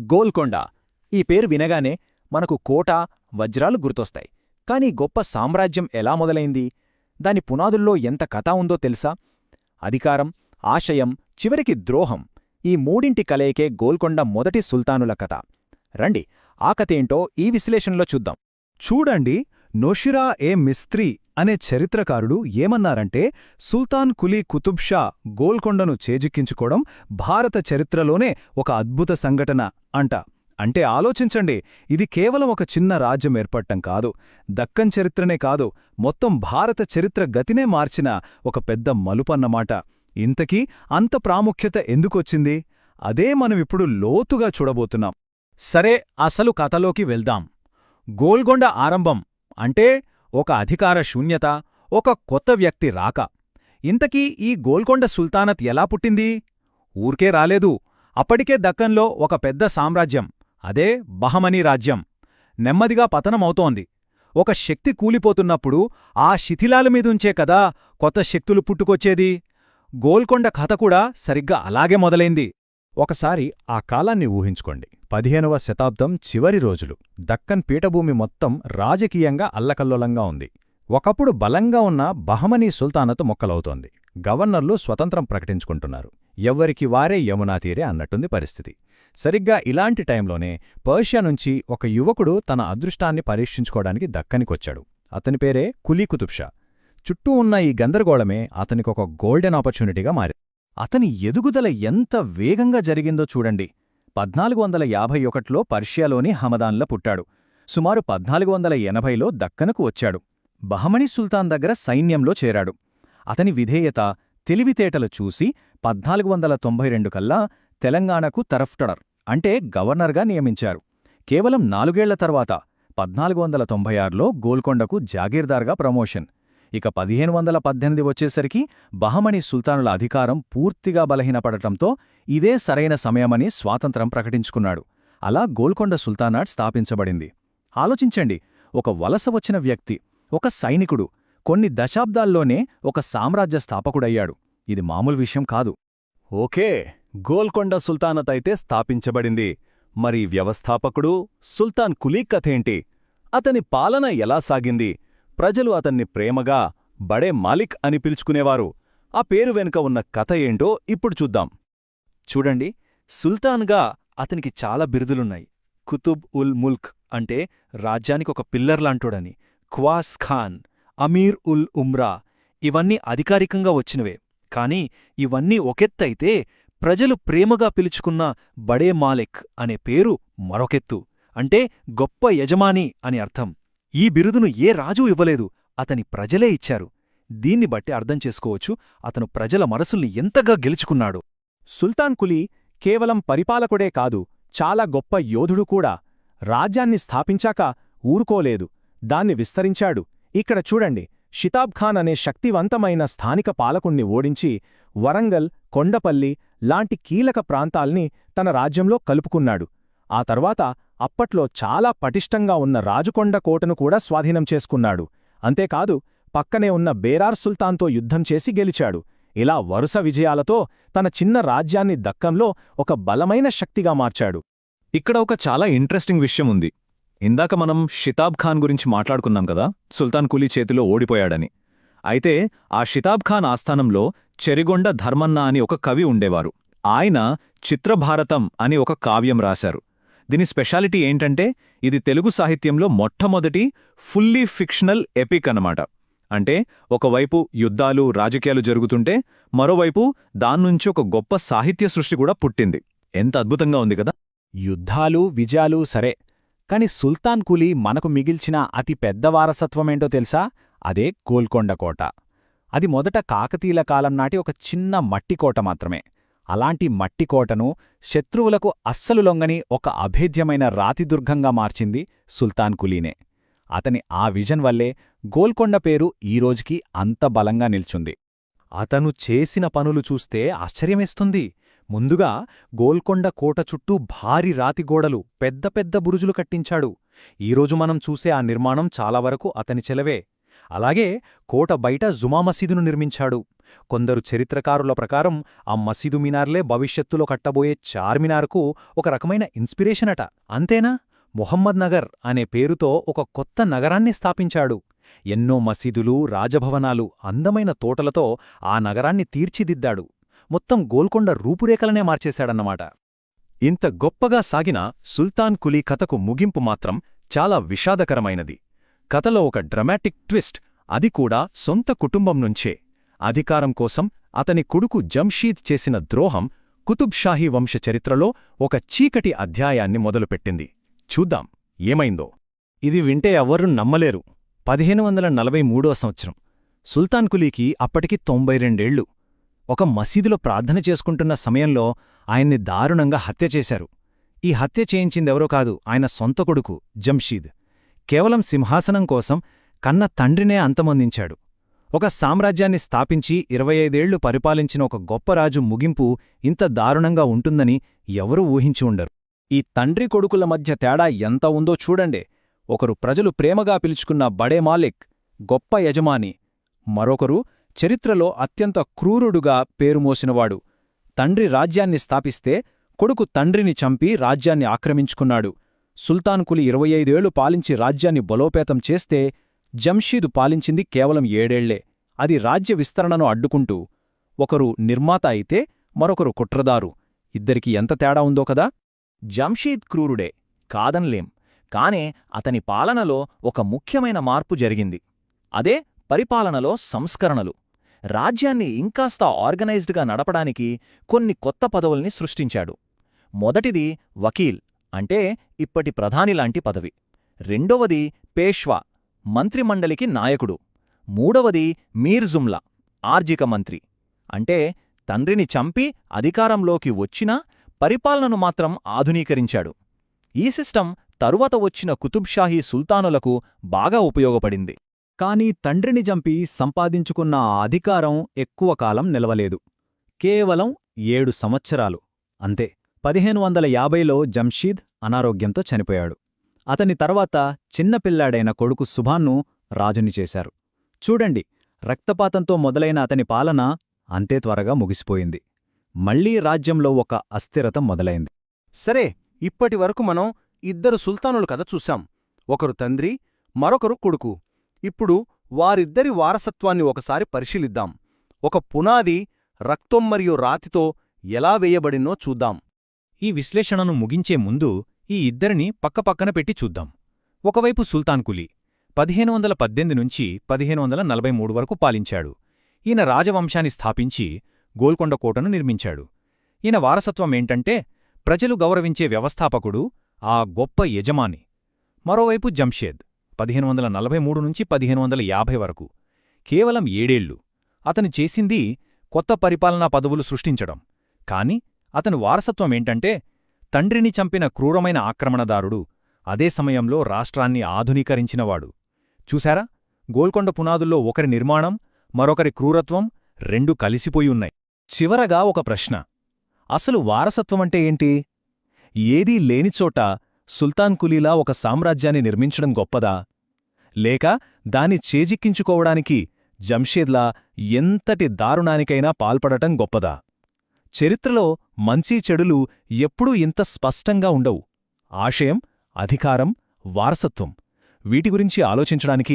గోల్కొండ. ఈ పేరు వినగానే మనకు కోట వజ్రాలు గుర్తొస్తాయి. కానీ గొప్ప సామ్రాజ్యం ఎలా మొదలైంది? దాని పునాదుల్లో ఎంత కథ ఉందో తెలుసా? అధికారం ఆశయం చివరికి ద్రోహం. ఈ మూడింటి కలయికే గోల్కొండ మొదటి సుల్తానుల కథ. రండి ఆ కథేంటో ఈ విశ్లేషణలో చూద్దాం. చూడండి నోషిరా ఏ మిస్త్రీ అనే చరిత్రకారుడు ఏమన్నారంటే సుల్తాన్ కులీ కుతుబ్ షా గోల్కొండను చేజిక్కించుకోవడం భారత చరిత్రలోనే ఒక అద్భుత సంఘటన అంట. అంటే ఆలోచించండి ఇది కేవలం ఒక చిన్న రాజ్యం ఏర్పడటం కాదు. దక్కన్ చరిత్రనే కాదు మొత్తం భారత చరిత్ర గతినే మార్చిన ఒక పెద్ద మలుపన్నమాట. ఇంతకీ అంత ప్రాముఖ్యత ఎందుకొచ్చింది? అదే మనమిప్పుడు లోతుగా చూడబోతున్నాం. సరే అసలు కథలోకి వెళ్దాం. గోల్గొండ ఆరంభం అంటే ఒక అధికార శూన్యత ఒక కొత్త వ్యక్తి రాక. ఇంతకీ ఈ గోల్కొండ సుల్తానత్ ఎలా పుట్టింది? ఊరికే రాలేదు. అప్పటికే దక్కన్లో ఒక పెద్ద సామ్రాజ్యం అదే బహమనీ రాజ్యం. నెమ్మదిగా పతనమవుతోంది. ఒక శక్తి కూలిపోతున్నప్పుడు ఆ శిథిలాల మీదుంచే కదా కొత్త శక్తులు పుట్టుకొచ్చేది. గోల్కొండ కథ కూడా సరిగ్గా అలాగే మొదలైంది. ఒకసారి ఆ కాలాన్ని ఊహించుకోండి. పదిహేనవ శతాబ్దం చివరి రోజులు. దక్కన్ పీఠభూమి మొత్తం రాజకీయంగా అల్లకల్లోలంగా ఉంది. ఒకప్పుడు బలంగా ఉన్న బహమనీ సుల్తానతు మొక్కలవుతోంది. గవర్నర్లు స్వతంత్రం ప్రకటించుకుంటున్నారు. ఎవ్వరికి వారే యమునా తీరే అన్నట్టుంది పరిస్థితి. సరిగ్గా ఇలాంటి టైంలోనే పర్షియా నుంచి ఒక యువకుడు తన అదృష్టాన్ని పరీక్షించుకోవడానికి దక్కనికొచ్చాడు. అతని పేరే కులీ కుతుబ్షా. చుట్టూ ఉన్న ఈ గందరగోళమే అతనికొక గోల్డెన్ ఆపర్చునిటీగా మారి అతని ఎదుగుదల ఎంత వేగంగా జరిగిందో చూడండి. పద్నాలుగు వందల యాభై ఒకటిలో పర్షియాలోని హమదాన్ల పుట్టాడు. సుమారు పద్నాలుగు వందల ఎనభైలో దక్కనకు వచ్చాడు. బహమణి సుల్తాన్ దగ్గర సైన్యంలో చేరాడు. అతని విధేయత తెలివితేటలు చూసి పద్నాలుగు వందల తొంభై రెండు కల్లా తెలంగాణకు తరఫ్టడర్ అంటే గవర్నర్గా నియమించారు. కేవలం నాలుగేళ్ళ తర్వాత పద్నాలుగు వందల తొంభై ఆరులో గోల్కొండకు జాగీర్దార్గా ప్రమోషన్. ఇక పదిహేను వందల పద్దెనిమిది వచ్చేసరికి బహమణి సుల్తానుల అధికారం పూర్తిగా బలహీనపడటంతో ఇదే సరైన సమయమని స్వాతంత్రం ప్రకటించుకున్నాడు. అలా గోల్కొండ సుల్తానాట్ స్థాపించబడింది. ఆలోచించండి ఒక వలస వచ్చిన వ్యక్తి ఒక సైనికుడు కొన్ని దశాబ్దాల్లోనే ఒక సామ్రాజ్య స్థాపకుడయ్యాడు. ఇది మామూలు విషయం కాదు. ఓకే గోల్కొండ సుల్తానత్ అయితే స్థాపించబడింది. మరి వ్యవస్థాపకుడు సుల్తాన్ కులీక్ కథేంటి అతని పాలన ఎలా సాగింది? ప్రజలు అతన్ని ప్రేమగా బడే మాలిక్ అని పిలుచుకునేవారు. ఆ పేరు వెనుక ఉన్న కథ ఏంటో ఇప్పుడు చూద్దాం. చూడండి సుల్తాన్గా అతనికి చాలా బిరుదులున్నాయి. కుతుబ్ ఉల్ ముల్క్ అంటే రాజ్యానికి ఒక పిల్లర్లాంటోడని క్వాస్ ఖాన్ అమీర్ ఉల్ ఉమ్రా ఇవన్నీ అధికారికంగా వచ్చినవే. కాని ఇవన్నీ ఒకెత్తైతే ప్రజలు ప్రేమగా పిలుచుకున్న బడే మాలిక్ అనే పేరు మరొకెత్తు. అంటే గొప్ప యజమాని అని అర్థం. ఈ బిరుదును ఏ రాజు ఇవ్వలేదు. అతని ప్రజలే ఇచ్చారు. దీన్ని బట్టి అర్థం చేసుకోవచ్చు అతను ప్రజల మనసుల్ని ఎంతగా గెలుచుకున్నాడు. సుల్తాన్ కులీ కేవలం పరిపాలకుడే కాదు చాలా గొప్ప యోధుడు కూడా. రాజ్యాన్ని స్థాపించాక ఊరుకోలేదు దాన్ని విస్తరించాడు. ఇక్కడ చూడండి షితాబ్ ఖాన్ అనే శక్తివంతమైన స్థానిక పాలకుణ్ణి ఓడించి వరంగల్ కొండపల్లి లాంటి కీలక ప్రాంతాల్ని తన రాజ్యంలో కలుపుకున్నాడు. ఆ తర్వాత అప్పట్లో చాలా పటిష్టంగా ఉన్న రాజుకొండ కోటను కూడా స్వాధీనం చేసుకున్నాడు. అంతేకాదు పక్కనే ఉన్న బేరార్ సుల్తాన్తో యుద్ధం చేసి గెలిచాడు. ఇలా వరుస విజయాలతో తన చిన్న రాజ్యాన్ని దక్కంలో ఒక బలమైన శక్తిగా మార్చాడు. ఇక్కడ ఒక చాలా ఇంట్రెస్టింగ్ విషయం ఉంది. ఇందాక మనం షితాబ్ ఖాన్ గురించి మాట్లాడుకున్నాం కదా సుల్తాన్ కులీ చేతిలో ఓడిపోయాడని. అయితే ఆ షితాబ్ ఖాన్ ఆస్థానంలో చెరిగొండ ధర్మన్న అని ఒక కవి ఉండేవారు. ఆయన చిత్రభారతం అని ఒక కావ్యం రాశారు. దీని స్పెషాలిటీ ఏంటంటే ఇది తెలుగు సాహిత్యంలో మొట్టమొదటి ఫుల్లీ ఫిక్షనల్ ఎపిక్ అనమాట అంటే ఒకవైపు యుద్ధాలు రాజకీయాలు జరుగుతుంటే మరోవైపు దాన్నుంచి ఒక గొప్ప సాహిత్య సృష్టి కూడా పుట్టింది. ఎంత అద్భుతంగా ఉంది కదా! యుద్ధాలు విజయాలు సరే కాని సుల్తాన్ కులీ మనకు మిగిల్చిన అతి పెద్ద వారసత్వమేంటో తెలుసా? అదే గోల్కొండ కోట. అది మొదట కాకతీయుల కాలం నాటి ఒక చిన్న మట్టికోట మాత్రమే. అలాంటి మట్టికోటను శత్రువులకు అస్సలు లొంగని ఒక అభేద్యమైన రాతిదుర్గంగా మార్చింది సుల్తాన్ కులీనే. అతని ఆ విజన్ వల్లే గోల్కొండ పేరు ఈరోజుకి అంత బలంగా నిల్చుంది. అతను చేసిన పనులు చూస్తే ఆశ్చర్యమేస్తుంది. ముందుగా గోల్కొండ కోట చుట్టూ భారీ రాతిగోడలు పెద్ద పెద్ద బురుజులు కట్టించాడు. ఈరోజు మనం చూసే ఆ నిర్మాణం చాలావరకు అతని చెలవే. అలాగే కోట బయట జుమా మసీదును నిర్మించాడు. కొందరు చరిత్రకారుల ప్రకారం ఆ మసీదు మినార్లే భవిష్యత్తులో కట్టబోయే చార్మినార్కు ఒక రకమైన ఇన్స్పిరేషనట అంతేనా? మొహమ్మద్ నగర్ అనే పేరుతో ఒక కొత్త నగరాన్ని స్థాపించాడు. ఎన్నో మసీదులు రాజభవనాలు అందమైన తోటలతో ఆ నగరాన్ని తీర్చిదిద్దాడు. మొత్తం గోల్కొండ రూపురేఖలనే మార్చేశాడన్నమాట. ఇంత గొప్పగా సాగిన సుల్తాన్ కులీ కథకు ముగింపు మాత్రం చాలా విషాదకరమైనది. కథలో ఒక డ్రమాటిక్ ట్విస్ట్. అది కూడా సొంత కుటుంబం నుంచే. అధికారం కోసం అతని కొడుకు జంషీద్ చేసిన ద్రోహం కుతుబ్ షాహీ వంశ చరిత్రలో ఒక చీకటి అధ్యాయాన్ని మొదలుపెట్టింది. చూద్దాం ఏమైందో. ఇది వింటే ఎవ్వరూ నమ్మలేరు. పదిహేను వందల నలభై మూడో సంవత్సరం. సుల్తాన్ కులీకి అప్పటికి తొంభై రెండేళ్ళు. ఒక మసీదులో ప్రార్థన చేసుకుంటున్న సమయంలో ఆయన్ని దారుణంగా హత్య చేశారు. ఈ హత్య చేయించిందెవరో కాదు ఆయన సొంత కొడుకు జంషీద్. కేవలం సింహాసనం కోసం కన్న తండ్రినే అంతమొందించాడు. ఒక సామ్రాజ్యాన్ని స్థాపించి ఇరవై ఐదేళ్ళు పరిపాలించిన ఒక గొప్ప రాజు ముగింపు ఇంత దారుణంగా ఉంటుందని ఎవరూ ఊహించి ఉండరు. ఈ తండ్రి కొడుకుల మధ్య తేడా ఎంత ఉందో చూడండే. ఒకరు ప్రజలు ప్రేమగా పిలుచుకున్న బడే మాలిక్ గొప్ప యజమాని. మరొకరు చరిత్రలో అత్యంత క్రూరుడుగా పేరుమోసినవాడు తండ్రి రాజ్యాన్ని స్థాపిస్తే కొడుకు తండ్రిని చంపి రాజ్యాన్ని ఆక్రమించుకున్నాడు. సుల్తాన్కులి ఇరవై ఐదేళ్ళు పాలించి రాజ్యాన్ని బలోపేతం చేస్తే జంషీదు పాలించింది కేవలం ఏడేళ్ళే. అది రాజ్య విస్తరణను అడ్డుకుంటూ ఒకరు నిర్మాత అయితే మరొకరు కుట్రదారు. ఇద్దరికి ఎంత తేడా ఉందో కదా? జంషీద్ క్రూరుడే కాదన్లేం. కానే అతని పాలనలో ఒక ముఖ్యమైన మార్పు జరిగింది. అదే పరిపాలనలో సంస్కరణలు. రాజ్యాన్ని ఇంకాస్త ఆర్గనైజ్డ్గా నడపడానికి కొన్ని కొత్త పదవుల్ని సృష్టించాడు. మొదటిది వకీల్ అంటే ఇప్పటి ప్రధానిలాంటి పదవి. రెండవది పేష్వా మంత్రిమండలికి నాయకుడు. మూడవది మీర్జుమ్లా ఆర్జిక మంత్రి. అంటే తండ్రిని చంపి అధికారంలోకి వచ్చినా పరిపాలనను మాత్రం ఆధునీకరించాడు. ఈ సిస్టం తరువాత వచ్చిన కుతుబ్షాహీ సుల్తానులకు బాగా ఉపయోగపడింది. కాని తండ్రిని చంపి సంపాదించుకున్న ఆ అధికారం ఎక్కువ కాలం నిలవలేదు. కేవలం ఏడు సంవత్సరాలు అంతే. పదిహేను వందల యాభైలో జంషీద్ అనారోగ్యంతో చనిపోయాడు. అతని తర్వాత చిన్నపిల్లాడైన కొడుకు సుభాన్ను రాజుని చేశారు. చూడండి రక్తపాతంతో మొదలైన అతని పాలన అంతే త్వరగా ముగిసిపోయింది. మళ్ళీ రాజ్యంలో ఒక అస్థిరత మొదలైంది. సరే ఇప్పటివరకు మనం ఇద్దరు సుల్తానుల కథ చూశాం. ఒకరు తండ్రి మరొకరు కొడుకు. ఇప్పుడు వారిద్దరి వారసత్వాన్ని ఒకసారి పరిశీలిద్దాం. ఒక పునాది రక్తం మరియు రాతితో ఎలా వేయబడినో చూద్దాం. ఈ విశ్లేషణను ముగించే ముందు ఈ ఇద్దరిని పక్కపక్కన పెట్టి చూద్దాం. ఒకవైపు సుల్తాన్ కులీ పదిహేను వందల పద్దెనిమిది నుంచి పదిహేను వందల నలభై మూడు వరకు పాలించాడు. ఈయన రాజవంశాన్ని స్థాపించి గోల్కొండ కోటను నిర్మించాడు. ఈయన వారసత్వమేంటంటే ప్రజలు గౌరవించే వ్యవస్థాపకుడు ఆ గొప్ప యజమాని. మరోవైపు జంషేద్ పదిహేను వందల నలభై మూడు నుంచి పదిహేను వందల యాభై వరకు. కేవలం ఏడేళ్ళు. అతను చేసింది కొత్త పరిపాలనా పదవులు సృష్టించడం. కాని అతని వారసత్వమేంటంటే తండ్రిని చంపిన క్రూరమైన ఆక్రమణదారుడు అదే సమయంలో రాష్ట్రాన్ని ఆధునీకరించినవాడు. చూశారా? గోల్కొండ పునాదుల్లో ఒకరి నిర్మాణం మరొకరి క్రూరత్వం రెండు కలిసిపోయి ఉన్నాయి. చివరగా ఒక ప్రశ్న. అసలు వారసత్వమంటే ఏంటి? ఏదీ లేనిచోట సుల్తాన్ కులీలా ఒక సామ్రాజ్యాన్ని నిర్మించడం గొప్పదా? లేక దాన్ని చేజిక్కించుకోవడానికి జంషేద్లా ఎంతటి దారుణానికైనా పాల్పడటం గొప్పదా? చరిత్రలో మంచి చెడులు ఎప్పుడూ ఇంత స్పష్టంగా ఉండవు. ఆశయం అధికారం వారసత్వం. వీటి గురించి ఆలోచించడానికి